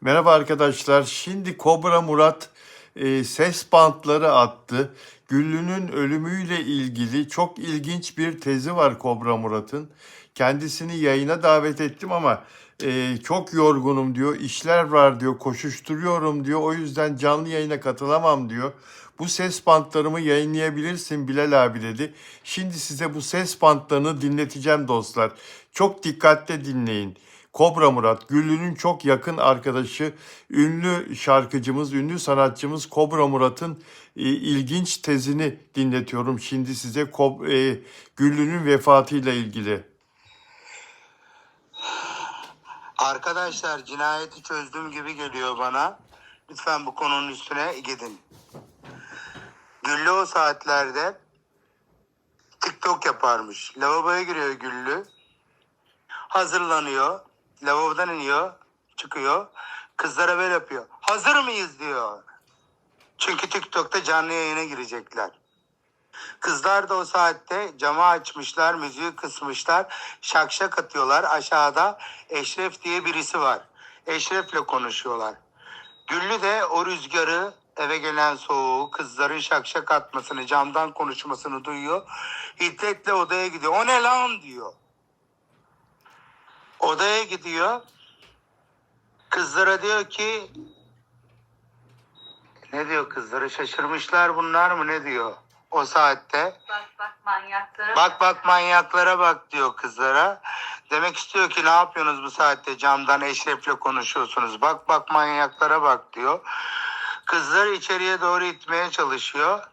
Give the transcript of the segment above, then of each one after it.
Merhaba arkadaşlar. Şimdi Kobra Murat e, ses bantları attı. Güllü'nün ölümüyle ilgili çok ilginç bir tezi var Kobra Murat'ın. Kendisini yayına davet ettim ama e, çok yorgunum diyor. İşler var diyor. Koşuşturuyorum diyor. O yüzden canlı yayına katılamam diyor. Bu ses bantlarımı yayınlayabilirsin Bilal abi dedi. Şimdi size bu ses bantlarını dinleteceğim dostlar. Çok dikkatle dinleyin. Kobra Murat, Güllü'nün çok yakın arkadaşı, ünlü şarkıcımız, ünlü sanatçımız Kobra Murat'ın e, ilginç tezini dinletiyorum şimdi size Kob- e, Güllü'nün vefatıyla ilgili. Arkadaşlar cinayeti çözdüğüm gibi geliyor bana. Lütfen bu konunun üstüne gidin. Güllü o saatlerde TikTok yaparmış. Lavaboya giriyor Güllü. Hazırlanıyor. Lavabodan iniyor. Çıkıyor. Kızlara böyle yapıyor. Hazır mıyız diyor. Çünkü TikTok'ta canlı yayına girecekler. Kızlar da o saatte camı açmışlar, müziği kısmışlar, şak şak atıyorlar. Aşağıda Eşref diye birisi var. Eşref'le konuşuyorlar. Güllü de o rüzgarı, eve gelen soğuğu, kızların şak şak atmasını, camdan konuşmasını duyuyor. Hiddetle odaya gidiyor. O ne lan diyor. Odaya gidiyor. Kızlara diyor ki ne diyor kızları şaşırmışlar bunlar mı ne diyor o saatte. Bak bak manyaklara. Bak bak manyaklara bak diyor kızlara. Demek istiyor ki ne yapıyorsunuz bu saatte camdan Eşref'le konuşuyorsunuz. Bak bak manyaklara bak diyor. Kızları içeriye doğru itmeye çalışıyor.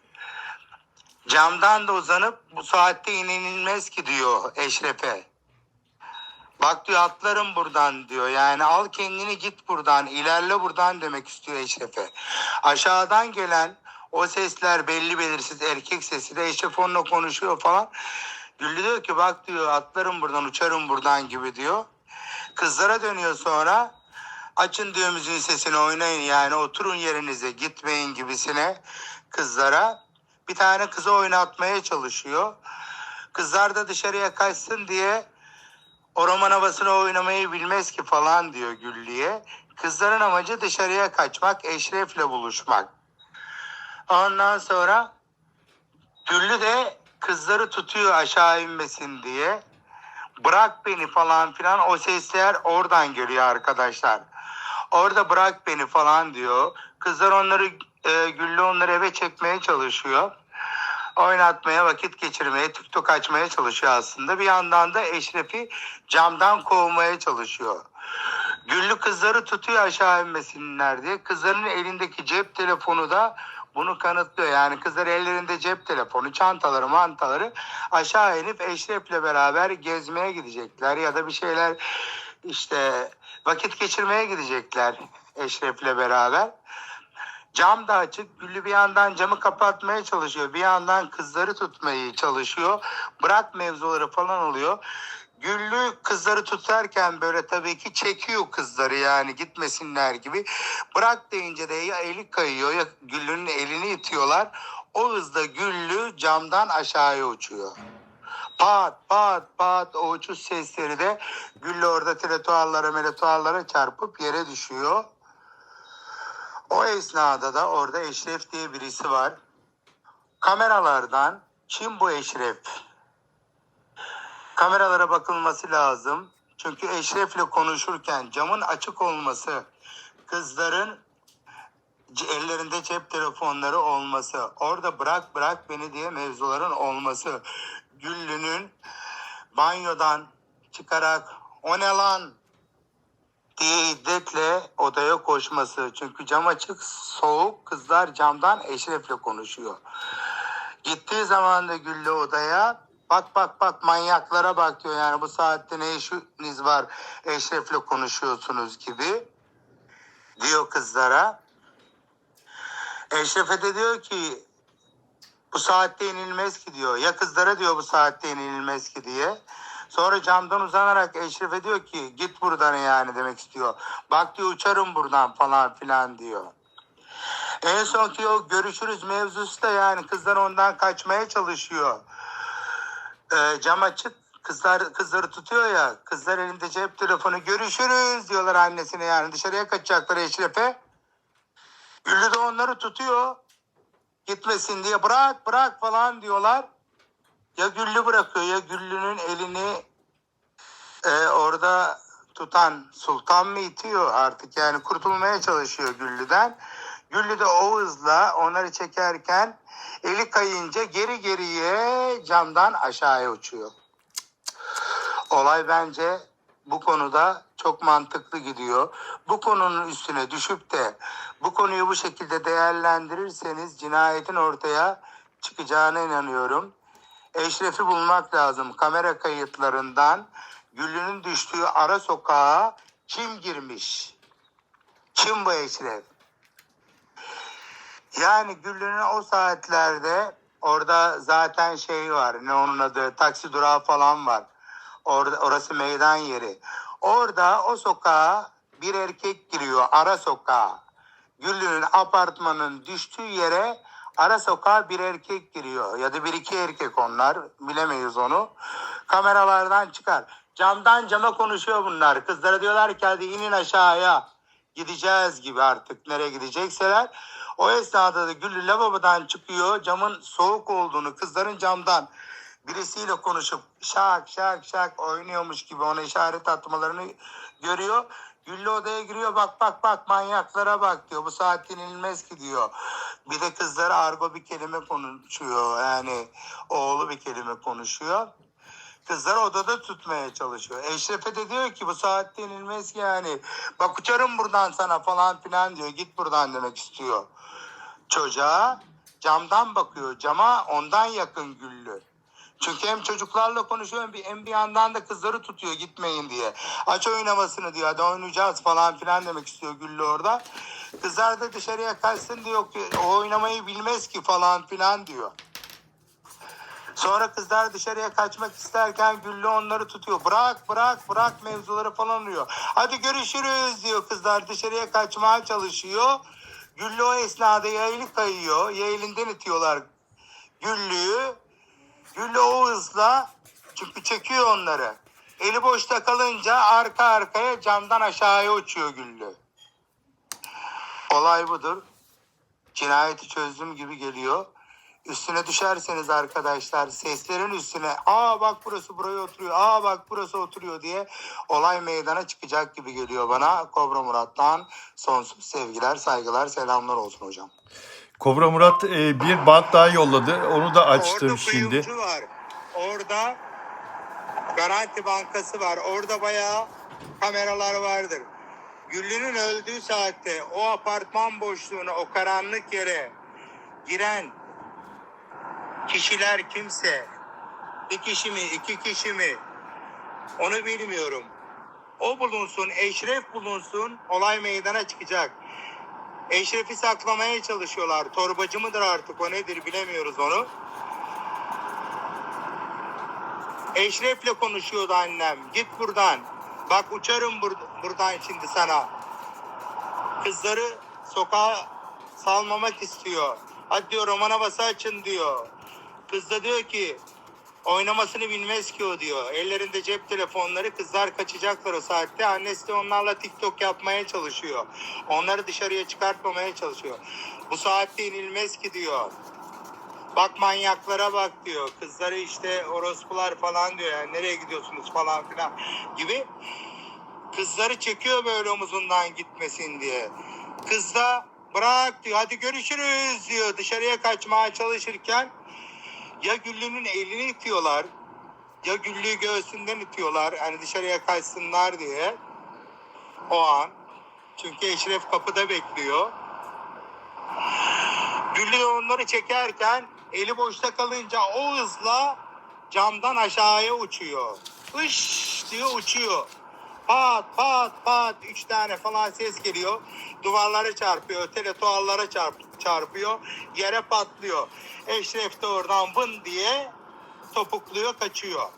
Camdan da uzanıp bu saatte inenilmez ki diyor Eşref'e. Bak diyor atlarım buradan diyor. Yani al kendini git buradan. ilerle buradan demek istiyor Eşref'e. Aşağıdan gelen o sesler belli belirsiz erkek sesi de Eşref onunla konuşuyor falan. Güllü diyor ki bak diyor atlarım buradan uçarım buradan gibi diyor. Kızlara dönüyor sonra açın müziğin sesini oynayın yani oturun yerinize gitmeyin gibisine kızlara bir tane kızı oynatmaya çalışıyor. Kızlar da dışarıya kaçsın diye o roman havasını oynamayı bilmez ki falan diyor Güllü'ye. Kızların amacı dışarıya kaçmak, Eşref'le buluşmak. Ondan sonra Güllü de kızları tutuyor aşağı inmesin diye. Bırak beni falan filan o sesler oradan geliyor arkadaşlar. Orada bırak beni falan diyor. Kızlar onları e, Güllü onları eve çekmeye çalışıyor. Oynatmaya, vakit geçirmeye, TikTok açmaya çalışıyor aslında. Bir yandan da Eşref'i camdan kovmaya çalışıyor. Güllü kızları tutuyor aşağı inmesinler diye. Kızların elindeki cep telefonu da bunu kanıtlıyor. Yani kızlar ellerinde cep telefonu, çantaları, mantaları aşağı inip Eşref'le beraber gezmeye gidecekler ya da bir şeyler işte vakit geçirmeye gidecekler Eşref'le beraber. Cam da açık. Güllü bir yandan camı kapatmaya çalışıyor. Bir yandan kızları tutmayı çalışıyor. Bırak mevzuları falan oluyor. Güllü kızları tutarken böyle tabii ki çekiyor kızları yani gitmesinler gibi. Bırak deyince de ya eli kayıyor ya Güllü'nün elini itiyorlar. O hızda Güllü camdan aşağıya uçuyor. Pat pat pat o uçuş sesleri de Güllü orada tretuarlara meletuarlara çarpıp yere düşüyor. O esnada da orada Eşref diye birisi var. Kameralardan kim bu Eşref? Kameralara bakılması lazım. Çünkü Eşref'le konuşurken camın açık olması, kızların ellerinde cep telefonları olması, orada bırak bırak beni diye mevzuların olması, Güllü'nün banyodan çıkarak o ne lan diye hiddetle odaya koşması. Çünkü cam açık, soğuk, kızlar camdan Eşref'le konuşuyor. Gittiği zaman da Güllü odaya bak bak bak manyaklara bak diyor yani bu saatte ne işiniz var Eşref'le konuşuyorsunuz gibi diyor kızlara. Eşref'e de diyor ki bu saatte inilmez ki diyor. Ya kızlara diyor bu saatte inilmez ki diye. Sonra camdan uzanarak Eşref'e diyor ki git buradan yani demek istiyor. Bak diyor uçarım buradan falan filan diyor. En son ki o görüşürüz mevzusu da yani kızlar ondan kaçmaya çalışıyor. Ee, cam açık Kızlar kızları tutuyor ya. Kızlar elinde cep telefonu görüşürüz diyorlar annesine yani dışarıya kaçacaklar Eşref'e. Güllü de onları tutuyor. Gitmesin diye bırak bırak falan diyorlar. Ya Güllü bırakıyor ya Güllü'nün elini e, orada tutan sultan mı itiyor artık yani kurtulmaya çalışıyor Güllü'den. Güllü de o hızla onları çekerken eli kayınca geri geriye camdan aşağıya uçuyor. Olay bence bu konuda çok mantıklı gidiyor. Bu konunun üstüne düşüp de bu konuyu bu şekilde değerlendirirseniz cinayetin ortaya çıkacağına inanıyorum. Eşref'i bulmak lazım. Kamera kayıtlarından Güllü'nün düştüğü ara sokağa kim girmiş? Kim bu Eşref? Yani Güllü'nün o saatlerde orada zaten şey var. Ne onun adı? Taksi durağı falan var. Orada, orası meydan yeri. Orada o sokağa bir erkek giriyor. Ara sokağa. Güllü'nün apartmanın düştüğü yere ara sokağa bir erkek giriyor. Ya da bir iki erkek onlar. Bilemeyiz onu. Kameralardan çıkar. Camdan cama konuşuyor bunlar. Kızlara diyorlar ki hadi inin aşağıya. Gideceğiz gibi artık nereye gidecekseler. O esnada da Güllü lavabodan çıkıyor. Camın soğuk olduğunu kızların camdan birisiyle konuşup şak şak şak oynuyormuş gibi ona işaret atmalarını görüyor. Güllü odaya giriyor bak bak bak manyaklara bak diyor. Bu saatte inilmez ki diyor. Bir de kızlara argo bir kelime konuşuyor. Yani oğlu bir kelime konuşuyor. Kızlar odada tutmaya çalışıyor. Eşref'e de diyor ki bu saatte inilmez ki yani. Bak uçarım buradan sana falan filan diyor. Git buradan demek istiyor. Çocuğa camdan bakıyor. Cama ondan yakın güllü. Çünkü hem çocuklarla konuşuyor hem bir, yandan da kızları tutuyor gitmeyin diye. Aç oynamasını diyor hadi oynayacağız falan filan demek istiyor Güllü orada. Kızlar da dışarıya kaçsın diyor o oynamayı bilmez ki falan filan diyor. Sonra kızlar dışarıya kaçmak isterken Güllü onları tutuyor. Bırak bırak bırak mevzuları falan diyor. Hadi görüşürüz diyor kızlar dışarıya kaçmaya çalışıyor. Güllü o esnada yaylı kayıyor. Yaylinden itiyorlar Güllü'yü. Güllü o hızla çünkü çekiyor onları. Eli boşta kalınca arka arkaya camdan aşağıya uçuyor Güllü. Olay budur. Cinayeti çözdüm gibi geliyor. Üstüne düşerseniz arkadaşlar seslerin üstüne aa bak burası buraya oturuyor aa bak burası oturuyor diye olay meydana çıkacak gibi geliyor bana. Kobra Murat'tan sonsuz sevgiler saygılar selamlar olsun hocam. Kobra Murat e, bir bant daha yolladı. Onu da açtım Orada şimdi. kuyumcu var. Orada Garanti Bankası var. Orada bayağı kameralar vardır. Güllü'nün öldüğü saatte o apartman boşluğuna, o karanlık yere giren kişiler kimse, bir kişi mi, iki kişi mi, onu bilmiyorum. O bulunsun, Eşref bulunsun, olay meydana çıkacak. Eşref'i saklamaya çalışıyorlar. Torbacı mıdır artık o nedir bilemiyoruz onu. Eşref'le konuşuyordu annem. Git buradan. Bak uçarım bur- buradan şimdi sana. Kızları sokağa salmamak istiyor. Hadi diyor romana açın diyor. Kız da diyor ki oynamasını bilmez ki o diyor. Ellerinde cep telefonları kızlar kaçacaklar o saatte. Annesi de onlarla TikTok yapmaya çalışıyor. Onları dışarıya çıkartmamaya çalışıyor. Bu saatte inilmez ki diyor. Bak manyaklara bak diyor. Kızları işte orospular falan diyor. Yani nereye gidiyorsunuz falan filan gibi. Kızları çekiyor böyle omuzundan gitmesin diye. Kız da bırak diyor hadi görüşürüz diyor. Dışarıya kaçmaya çalışırken ya Güllü'nün elini itiyorlar ya Güllü'yü göğsünden itiyorlar. Hani dışarıya kaçsınlar diye. O an. Çünkü Eşref kapıda bekliyor. Güllü de onları çekerken eli boşta kalınca o hızla camdan aşağıya uçuyor. Hış diyor uçuyor. Pat pat pat üç tane falan ses geliyor. Duvarlara çarpıyor, teletuallara çarp, çarpıyor. Yere patlıyor. Eşref de oradan vın diye topukluyor kaçıyor.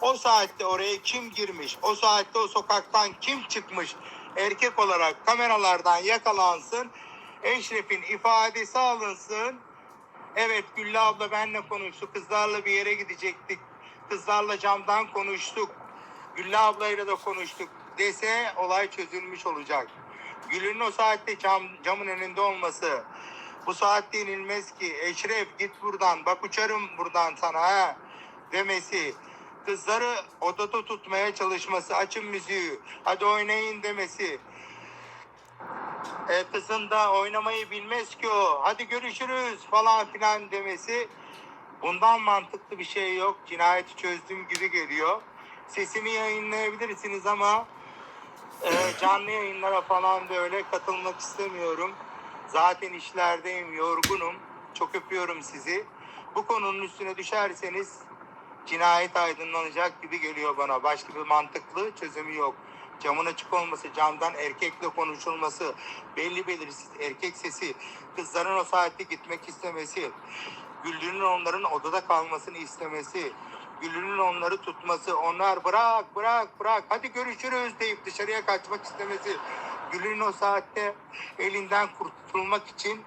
O saatte oraya kim girmiş? O saatte o sokaktan kim çıkmış? Erkek olarak kameralardan yakalansın. Eşref'in ifadesi alınsın. Evet Güllü abla benle konuştu. Kızlarla bir yere gidecektik. kızlarla camdan konuştuk. Güllü ablayla da konuştuk dese olay çözülmüş olacak. Gül'ün o saatte cam, camın önünde olması. Bu saatte inilmez ki. Eşref git buradan. Bak uçarım buradan sana ha. Demesi. Kızları odada tutmaya çalışması. Açın müziği. Hadi oynayın demesi. E, kızın da oynamayı bilmez ki o. Hadi görüşürüz falan filan demesi. Bundan mantıklı bir şey yok. Cinayeti çözdüğüm gibi geliyor. Sesimi yayınlayabilirsiniz ama e, canlı yayınlara falan da öyle katılmak istemiyorum. Zaten işlerdeyim, yorgunum. Çok öpüyorum sizi. Bu konunun üstüne düşerseniz cinayet aydınlanacak gibi geliyor bana. Başka bir mantıklı çözümü yok. Camın açık olması, camdan erkekle konuşulması, belli belirsiz erkek sesi, kızların o saatte gitmek istemesi, Güllü'nün onların odada kalmasını istemesi, Güllü'nün onları tutması, onlar bırak bırak bırak hadi görüşürüz deyip dışarıya kaçmak istemesi, Güllü'nün o saatte elinden kurtulmak için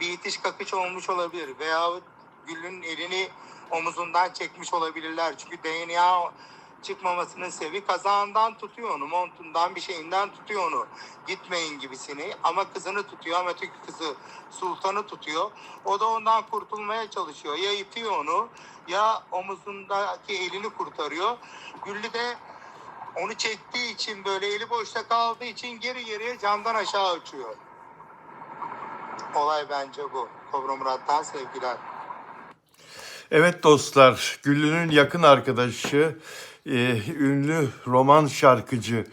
bir itiş kakış olmuş olabilir veyahut Güllü'nün elini omuzundan çekmiş olabilirler. Çünkü DNA çıkmamasının sebebi kazağından tutuyor onu, montundan bir şeyinden tutuyor onu. Gitmeyin gibisini ama kızını tutuyor ama öteki kızı sultanı tutuyor. O da ondan kurtulmaya çalışıyor. Ya itiyor onu ya omuzundaki elini kurtarıyor. Güllü de onu çektiği için böyle eli boşta kaldığı için geri geriye camdan aşağı uçuyor. Olay bence bu. Kobra Murat'tan sevgiler. Evet dostlar, Güllü'nün yakın arkadaşı, e, ünlü roman şarkıcı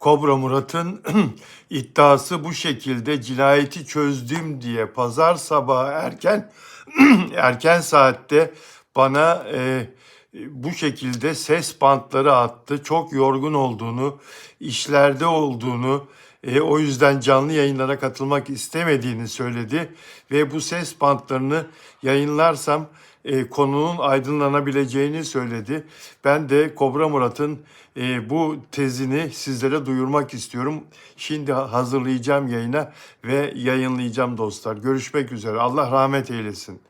Kobra Murat'ın iddiası bu şekilde cinayeti çözdüm diye pazar sabahı erken erken saatte bana e, bu şekilde ses bantları attı. Çok yorgun olduğunu, işlerde olduğunu, e, o yüzden canlı yayınlara katılmak istemediğini söyledi ve bu ses bantlarını yayınlarsam e, konunun aydınlanabileceğini söyledi. Ben de Kobra Murat'ın e, bu tezini sizlere duyurmak istiyorum. Şimdi hazırlayacağım yayına ve yayınlayacağım dostlar. Görüşmek üzere. Allah rahmet eylesin.